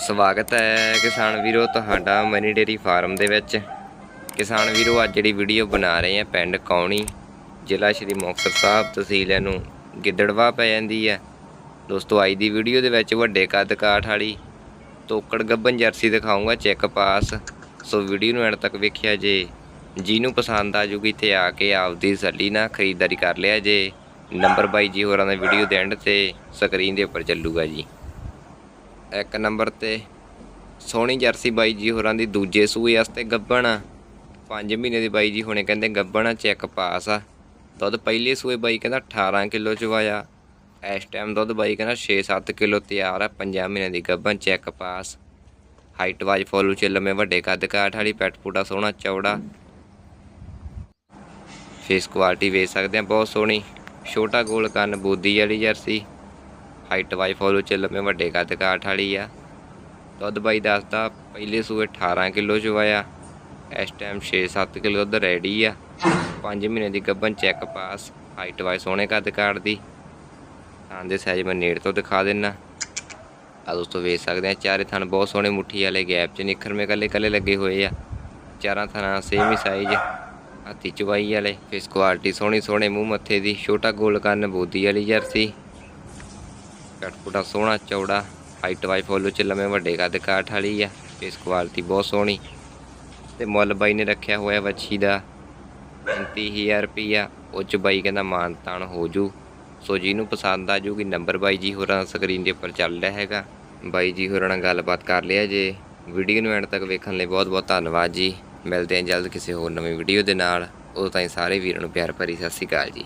ਸਵਾਗਤ ਹੈ ਕਿਸਾਨ ਵੀਰੋ ਤੁਹਾਡਾ ਮਨੀ ਡੇਰੀ ਫਾਰਮ ਦੇ ਵਿੱਚ। ਕਿਸਾਨ ਵੀਰੋ, ਅੱਜ ਜਿਹੜੀ ਵੀਡੀਓ ਬਣਾ ਰਹੇ ਆ ਪਿੰਡ ਕੌਣੀ, ਜ਼ਿਲ੍ਹਾ ਸ਼੍ਰੀ ਮੁਕਤਸਰ ਸਾਹਿਬ, ਤਹਿਸੀਲ ਨੂੰ ਗਿੱਦੜਵਾ ਪੈ ਜਾਂਦੀ ਹੈ। ਦੋਸਤੋ, ਅੱਜ ਦੀ ਵੀਡੀਓ ਦੇ ਵਿੱਚ ਵੱਡੇ ਕੱਦ ਕਾਠ ਵਾਲੀ ਤੋਕੜ ਗੱਬਨ ਜਰਸੀ ਦਿਖਾਉਂਗਾ ਚੈੱਕ ਪਾਸ। ਸੋ ਵੀਡੀਓ ਨੂੰ ਐਂਡ ਤੱਕ ਵੇਖਿਆ ਜੇ, ਜਿਹਨੂੰ ਪਸੰਦ ਆ ਜੂਗੀ ਤੇ ਆ ਕੇ ਆਪਦੀ ਸੱਲੀ ਨਾਲ ਖਰੀਦਦਾਰੀ ਕਰ ਲਿਆ ਜੇ। ਨੰਬਰ ਬਾਈ ਜੀ ਹੋਰਾਂ ਦਾ ਵੀਡੀਓ ਦੇ ਐਂਡ ਤੇ ਸਕਰੀਨ ਦੇ ਉੱਪਰ ਚੱਲੂਗਾ ਜੀ। ਇੱਕ ਨੰਬਰ ਤੇ ਸੋਹਣੀ ਜਰਸੀ ਬਾਈ ਜੀ ਹੋਰਾਂ ਦੀ ਦੂਜੇ ਸੂਏ ਵਾਸਤੇ ਗੱਬਣ ਆ। 5 ਮਹੀਨੇ ਦੀ ਬਾਈ ਜੀ ਹੁਣੇ ਕਹਿੰਦੇ ਗੱਬਣ ਆ, ਚੈੱਕ ਪਾਸ ਆ। ਦੁੱਧ ਪਹਿਲੇ ਸੂਏ ਬਾਈ ਕਹਿੰਦਾ 18 ਕਿਲੋ ਚਵਾਇਆ। ਇਸ ਟਾਈਮ ਦੁੱਧ ਬਾਈ ਕਹਿੰਦਾ 6-7 ਕਿਲੋ ਤਿਆਰ ਆ 5 ਮਹੀਨੇ ਦੀ ਗੱਭਣ ਚੈੱਕ ਪਾਸ। ਹਾਈਟ ਵਾਜ ਫੋਲੂ ਚ ਲੰਮੇ ਵੱਡੇ ਕੱਦ ਕਾਠ ਵਾਲੀ, ਪੈਟ ਪੂਟਾ ਸੋਹਣਾ, ਚੌੜਾ। ਫੇਸ ਕੁਆਲਿਟੀ ਵੇਚ ਸਕਦੇ ਆ, ਬਹੁਤ ਸੋਹਣੀ। ਛੋਟਾ ਗੋਲ ਕੰਨ ਬੋਦੀ ਵਾਲੀ ਜਰਸੀ। ਹਾਈਟ ਵਾਈ ਫੋਲੋ ਚ ਲੰਮੇ ਵੱਡੇ ਕੱਦ ਕਾਠ ਵਾਲੀ ਆ। ਦੁੱਧ ਬਾਈ ਦੱਸਦਾ, ਪਹਿਲੇ ਸੂਏ 18 ਕਿਲੋ ਚਵਾਇਆ ਇਸ ਟਾਈਮ 6-7 ਕਿਲੋ ਦੁੱਧ ਰੈਡੀ ਆ। 5 ਮਹੀਨੇ ਦੀ ਗੱਭਨ ਚੈੱਕ ਪਾਸ ਹਾਈਟ ਵਾਈ ਸੋਹਣੇ ਕੱਦ ਕਾਠ ਦੀ। ਥਾਂ ਦੇ ਸਾਈਜ਼ ਮੈਂ ਨੇੜ ਤੋਂ ਦਿਖਾ ਦਿੰਨਾ। ਆ ਦੋਸਤੋ ਵੇਖ ਸਕਦੇ ਆ, ਚਾਰੇ ਥਣ ਬਹੁਤ ਸੋਹਣੇ ਮੁੱਠੀ ਵਾਲੇ ਗੈਪ ਚ ਨਿਖਰਵੇਂ ਕੱਲੇ ਕੱਲੇ ਲੱਗੇ ਹੋਏ ਆ। ਚਾਰਾਂ ਥਣਾਂ ਸੇਮ ਹੀ ਸਾਈਜ਼ ਹੱਥੀ ਚਵਾਈ ਵਾਲੇ ਫੇਸ ਕੁਆਲਿਟੀ ਸੋਹਣੀ ਸੋਹਣੇ, ਮੂੰਹ ਮੱਥੇ ਦੀ, ਛੋਟਾ ਗੋਲ ਕੰਨ, ਬੋਦੀ ਵਾਲੀ ਜਰਸੀ। ਕਟਪੁਟਾ ਸੋਹਣਾ ਚੌੜਾ ਹਾਈਟ ਵਾਈ ਫੋਲੋ ਚ ਲੰਮੇ ਵੱਡੇ ਕੱਦ ਕਾਠ ਵਾਲੀ ਆ ਫੇਸ ਕੁਆਲਿਟੀ ਬਹੁਤ ਸੋਹਣੀ। ਤੇ ਮੁੱਲ ਬਾਈ ਨੇ ਰੱਖਿਆ ਹੋਇਆ ਵੱਛੀ ਦਾ 35000 ਰੁਪਈਆ, ਉਹ ਚ ਬਾਈ ਕਹਿੰਦਾ ਮਾਨ ਤਾਨ ਹੋ ਜੂ। ਸੋ ਜਿਹਨੂੰ ਪਸੰਦ ਆ ਜੂਗੀ ਨੰਬਰ ਬਾਈ ਜੀ ਹੋਰਾਂ ਸਕਰੀਨ ਦੇ ਉੱਪਰ ਚੱਲ ਰਿਹਾ ਹੈਗਾ। ਬਾਈ ਜੀ ਹੋਰਾਂ ਨਾਲ ਗੱਲਬਾਤ ਕਰ ਲਿਆ ਜੇ। ਵੀਡੀਓ ਨੂੰ ਐਂਡ ਤੱਕ ਵੇਖਣ ਲਈ ਬਹੁਤ ਬਹੁਤ ਧੰਨਵਾਦ ਜੀ। ਮਿਲਦੇ ਹਾਂ ਜਲਦ ਕਿਸੇ ਹੋਰ ਨਵੀਂ ਵੀਡੀਓ ਦੇ ਨਾਲ। ਉਦੋਂ ਤਾਈਂ ਸਾਰੇ ਵੀਰਾਂ ਨੂੰ ਪਿਆਰ ਭਰੀ ਸਤਿ ਸ਼੍ਰੀ ਅਕਾਲ ਜੀ।